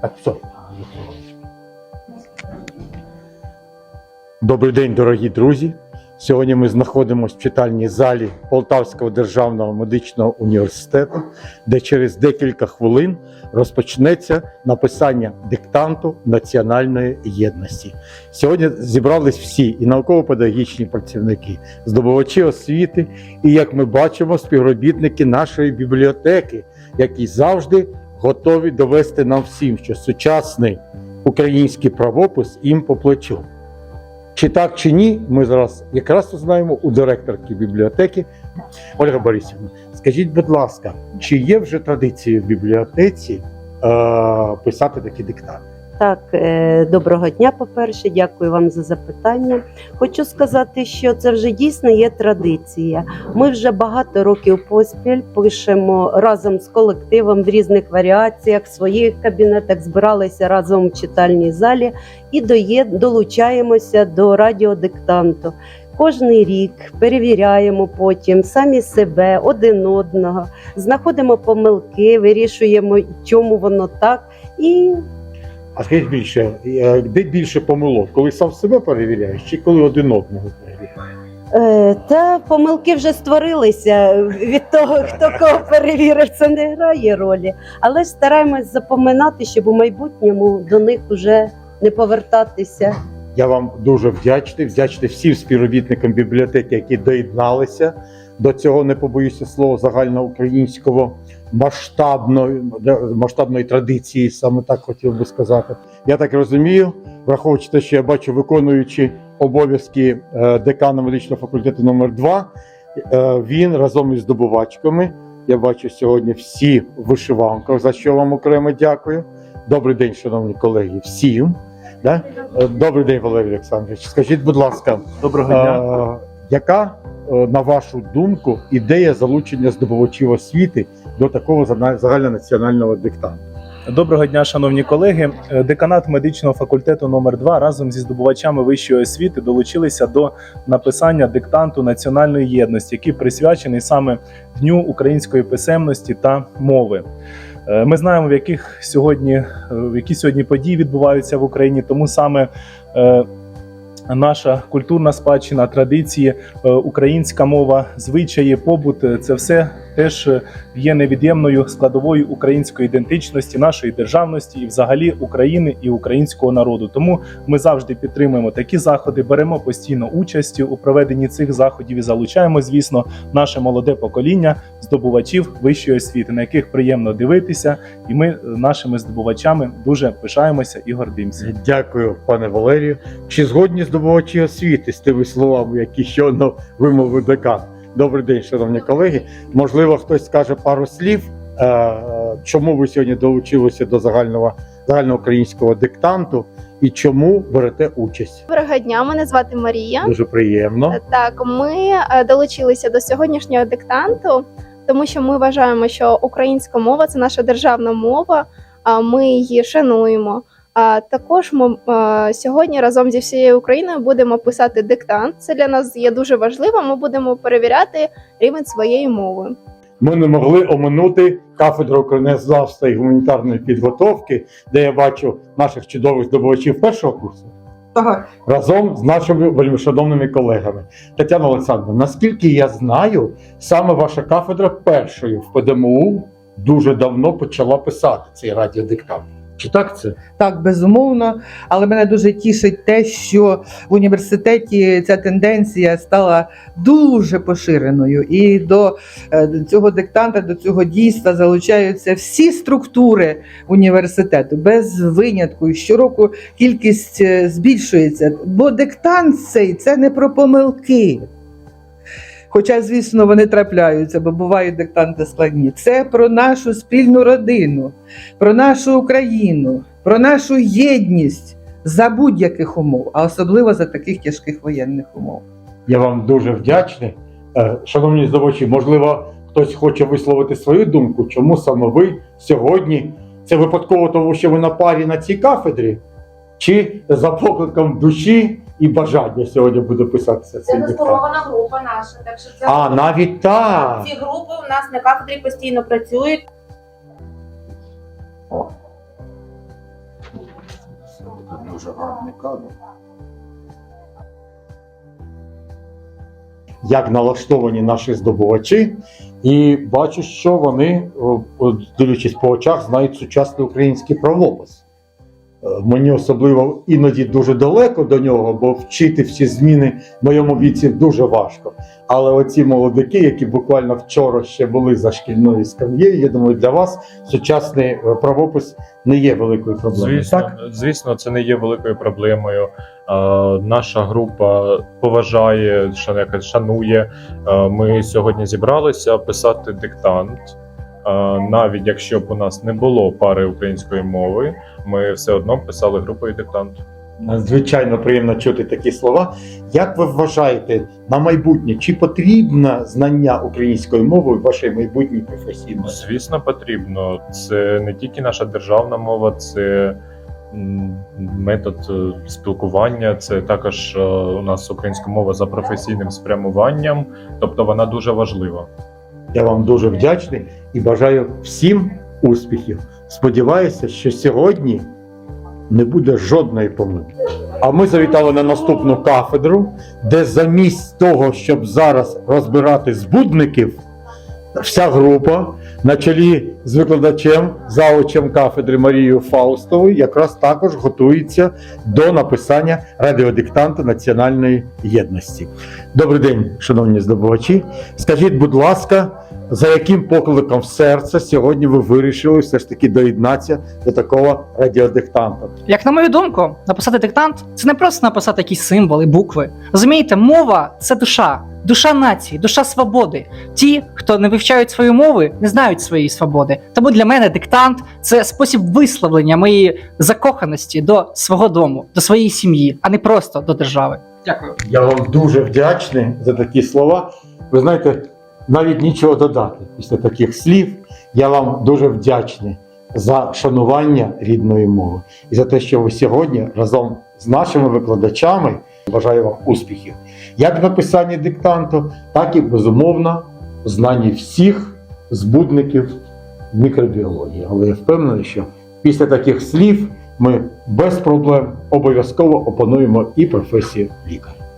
Так, все. Добрий день, дорогі друзі. Сьогодні ми знаходимося в читальній залі Полтавського державного медичного університету, де через декілька хвилин розпочнеться написання диктанту національної єдності. Сьогодні зібрались всі і науково-педагогічні працівники, здобувачі освіти, і, як ми бачимо, співробітники нашої бібліотеки, які завжди готові довести нам всім, що сучасний український правопис їм по плечу. Чи так, чи ні, ми зараз якраз узнаємо у директорки бібліотеки Ольга Борисівна. Скажіть, будь ласка, чи є вже традиція в бібліотеці е, писати такі диктанти? Так, е, доброго дня. По-перше, дякую вам за запитання. Хочу сказати, що це вже дійсно є традиція. Ми вже багато років поспіль пишемо разом з колективом в різних варіаціях, в своїх кабінетах, збиралися разом в читальній залі і долучаємося до радіодиктанту. Кожний рік перевіряємо потім самі себе, один одного, знаходимо помилки, вирішуємо, чому воно так. І А скажіть більше, е, де більше помилок, коли сам себе перевіряєш, чи коли один одного перевіряєш? Е, Та помилки вже створилися від того, хто кого перевірив, це не грає ролі. Але ж стараємось запоминати, щоб у майбутньому до них вже не повертатися. Я вам дуже вдячний, вдячний всім співробітникам бібліотеки, які доєдналися до цього, не побоюся слова, загальноукраїнського масштабної, масштабної традиції, саме так хотів би сказати. Я так розумію, враховуючи те, що я бачу, виконуючи обов'язки е, декана медичного факультету номер 2 е, він разом із здобувачками. Я бачу сьогодні всі в вишиванках, за що вам окремо дякую. Добрий день, шановні колеги, всім. Да? Е, Добрий день, Валерій Олександрович. Скажіть, будь ласка, Доброго дня. Яка, е, на вашу думку, ідея залучення здобувачів освіти до такого загальнонаціонального диктанту? Доброго дня, шановні колеги. Е, Деканат медичного факультету номер 2 разом зі здобувачами вищої освіти долучилися до написання диктанту національної єдності, який присвячений саме Дню української писемності та мови. Е, Ми знаємо, в яких сьогодні які сьогодні події відбуваються в Україні, тому саме. Наша культурна спадщина, традиції, е, українська мова, звичаї, побут е, це все теж е, є невід'ємною складовою української ідентичності, нашої державності і взагалі України і українського народу. Тому ми завжди підтримуємо такі заходи, беремо постійно участь у проведенні цих заходів і залучаємо, звісно, наше молоде покоління здобувачів вищої освіти, на яких приємно дивитися, і ми нашими здобувачами дуже пишаємося і гордимося. Дякую, пане Валерію. Чи згодні здобувачі освіти з тими словами, які щойно вимовив декан? Добрий день, шановні колеги. Можливо, хтось скаже пару слів. е, е, Чому ви сьогодні долучилися до загального загальноукраїнського диктанту і чому берете участь? Доброго дня, мене звати Марія. Дуже приємно. Так, ми е, долучилися до сьогоднішнього диктанту, тому що ми вважаємо, що українська мова це наша державна мова. а Ми її шануємо. А також ми е, сьогодні разом зі всією Україною будемо писати диктант. Це для нас є дуже важливо. Ми будемо перевіряти рівень своєї мови. Ми не могли оминути кафедру краєзнавства і гуманітарної підготовки, де я бачу наших чудових здобувачів першого курсу. Так, разом з нашими вельмишановними колегами. Тетяна Олександровна, наскільки я знаю, саме ваша кафедра першою в ПДМУ дуже давно почала писати цей радіодиктант. Чи так це? так, безумовно. Але мене дуже тішить те, що в університеті ця тенденція стала дуже поширеною, і до е, цього диктанта, до цього дійства залучаються всі структури університету без винятку. І щороку кількість е, збільшується. Бо диктант цей це не про помилки. Хоча, звісно, вони трапляються, бо бувають диктанти складні. Це про нашу спільну родину, про нашу Україну, про нашу єдність за будь-яких умов, а особливо за таких тяжких воєнних умов. Я вам дуже вдячний. Е, Шановні здобувачі, можливо, хтось хоче висловити свою думку, чому саме ви сьогодні? Це випадково тому, що ви на парі на цій кафедрі? Чи за покликом душі і бажання сьогодні буде писатися. Це цей диктант. сформована група наша, так що це А, навіть так. ці групи у нас на кафедрі постійно працюють. Це Дуже гарний кадр. як налаштовані наші здобувачі, і бачу, що вони, дивлячись по очах, знають сучасний український правопис. Е, Мені особливо іноді дуже далеко до нього, бо вчити всі зміни в моєму віці дуже важко. Але оці молодики, які буквально вчора ще були за шкільною скам'єю, я думаю, для вас сучасний е, правопис не є великою проблемою. Звісно, Так? звісно, це не є великою проблемою. Е, наша група поважає, шан- шанує. Ми сьогодні зібралися писати диктант. Навіть якщо б у нас не було пари української мови, ми все одно писали групою диктант. Надзвичайно приємно чути такі слова. Як ви вважаєте на майбутнє, чи потрібно знання української мови в вашій майбутній професійній? Звісно, потрібно. Це не тільки наша державна мова, це метод е, спілкування. Це також е, у нас українська мова за професійним спрямуванням, тобто вона дуже важлива. Я вам дуже вдячний і бажаю всім успіхів. Сподіваюся, що сьогодні не буде жодної помилки. А ми завітали на наступну кафедру, де замість того, щоб зараз розбирати збудників, вся група на чолі з викладачем, заучем кафедри Марією Фаустовою, якраз також готується до написання радіодиктанту національної єдності. Добрий день, шановні здобувачі. Скажіть, будь ласка, за яким покликом серця сьогодні ви вирішили все ж таки доєднатися до такого радіодиктанту? Як на мою думку, написати диктант це не просто написати якісь символи, букви. Розумієте, мова це душа, душа нації, душа свободи. Ті, хто не вивчають свої мови, не знають своєї свободи. Тому для мене диктант це спосіб висловлення моєї закоханості до свого дому, до своєї сім'ї, а не просто до держави. Дякую. Я вам дуже вдячний за такі слова. Ви знаєте, навіть нічого додати після таких слів. Я вам дуже вдячний за шанування рідної мови і за те, що ви сьогодні разом з нашими викладачами бажаю вам успіхів. Як в написанні диктанту, так і безумовно в знанні всіх збудників мікробіології. Але я впевнений, що після таких слів ми без проблем обов'язково опануємо і професію лікаря.